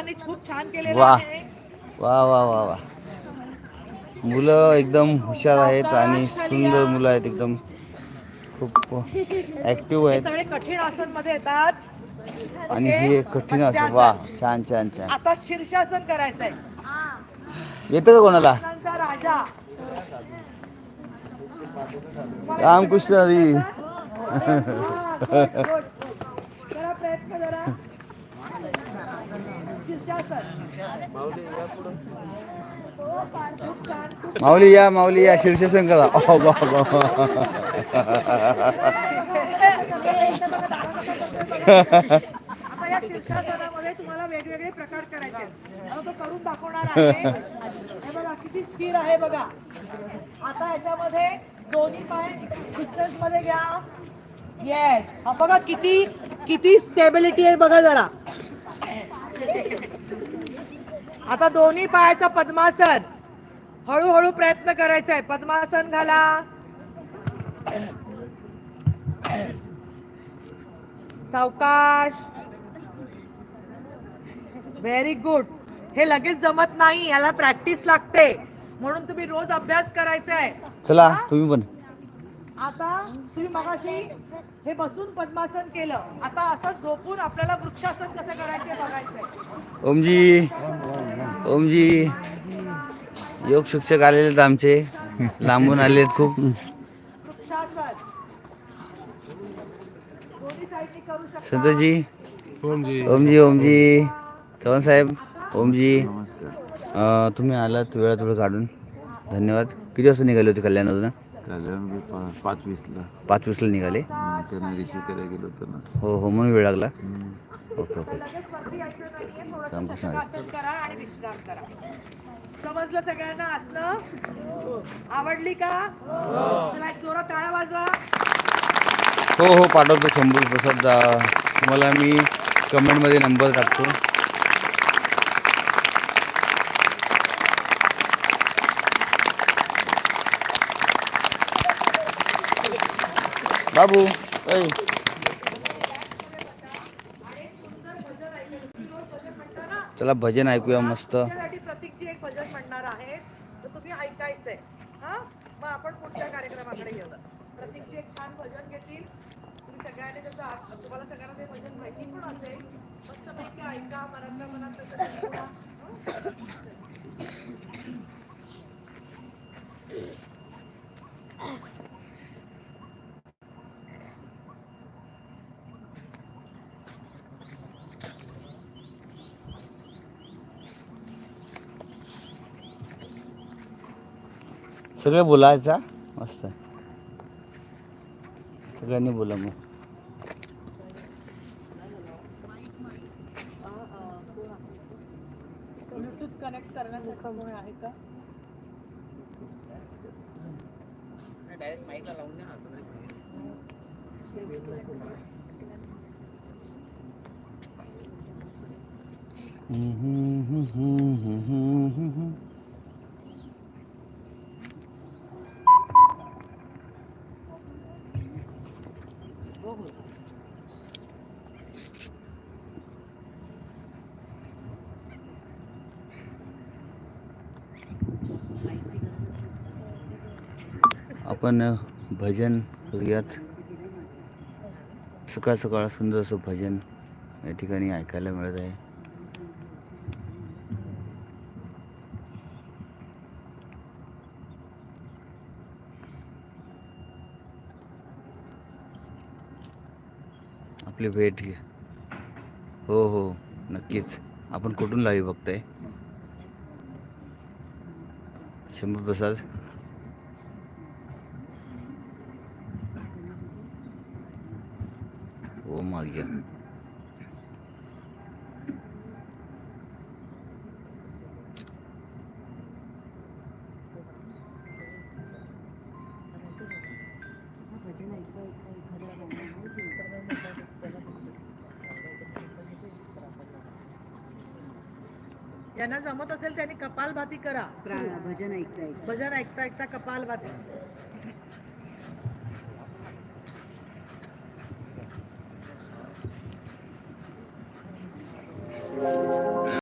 मुलांनी खूप छान केलेलं वा. आहे. वा वा वा वा. मुलं एकदम हुशार आहेत आणि सुंदर मुलं आहेत एकदम. खूप ऍक्टिव्ह आहेत. सगळे कठीण आसनमध्ये येतात. आणि? हे कठीण असं. वा छान छान छान. आता शीर्षासन करायचंय. येतं का कोणाला? आसनांचा राजा. रामकृष्ण हरी. करा प्रयत्न जरा शीर्षासन खूप छान खूप माऊली या माऊली या शीर्षसन करा अहो, वा, तुम्हाला वेगवेगळे प्रकार करायचे करून दाखवणार आहे. बघा किती स्थिर आहे बघा. आता याच्यामध्ये दोन्ही पाय डिस्टन्समध्ये घ्या. येस बघा किती किती स्टेबिलिटी आहे बघा जरा. आता दोन्ही पायाचा पद्मासन. हळूहळू प्रयत्न करायचा आहे पद्मासन घाला. सावकाश. व्हेरी गुड हे लगेच जमत नाही. याला प्रॅक्टिस लागते. म्हणून तुम्ही रोज अभ्यास करायचा आहे चला तुम्ही पण. आता तुम्ही मगाशी हे बसून पद्मासन केलं. आता असं झोपून आपल्याला वृक्षासन कसं करायचं बघायचंय. ओमजी ओमजी योग शिक्षक आलेले आहेत आमचे. लांबून आले आहेत खूप. वृक्षासन. दोन्ही साईडनी करू शकता? संतोषजी. ओमजी. ओमजी चव्हाण साहेब ओमजी. तुम्ही आलात वेळात वेळ काढून. धन्यवाद. किती वाजता निघाले होते कल्याणातून पा- पाच वीसला. पाच वाजता निघाले? हम्म, त्यांना रिसिव्ह करायला गेलो होतो ना. हो हो म्हणून वेळ लागला? हम्म. Okay okay. लगेच वरती यायचं नाहीये थोडंसं रामकृष्ण हरी. शशकासन करा आणि विश्राम करा समजलं सगळ्यांना असलं? आवडली का? चला एक जोरात टाळ्या वाजवा. हो हो पाठवतो शंभू प्रसाद. अं, तुम्हाला मी कमेंटमध्ये नंबर टाकतो. बाबू. ऐ चला भजन ऐकूया मस्त. प्रतीकजी एक भजन म्हणणार आहे. तर तुम्ही ऐकायचंय. हा? मग आपण पुढच्या कार्यक्रमाकडे प्रतीकजी एक छान भजन घेतील. तुम्ही सगळ्यांनी त्याचा तुम्हाला सगळ्यांना ते भजन माहिती पण असेल. मस्त पैकी ऐका मनातल्या मनात त्याचं सगळं बोलायचा? मस्त. सगळ्यांनी बोला मग. ब्लूटूथ कनेक्ट करण्यासाठी आहे का आपण भजन करूयात. सकाळ सकाळ सुंदर असं भजन या ठिकाणी ऐकायला मिळत आहे. आपली भेट घे. हो हो नक्कीच. आपण कुठून लावी बघताय? शंभू प्रसाद? हो, ओ माग्या ज्यांना जमत असेल त्यांनी कपालभाती करा भजन ऐकता भजन ऐकता ऐकता कपालभाती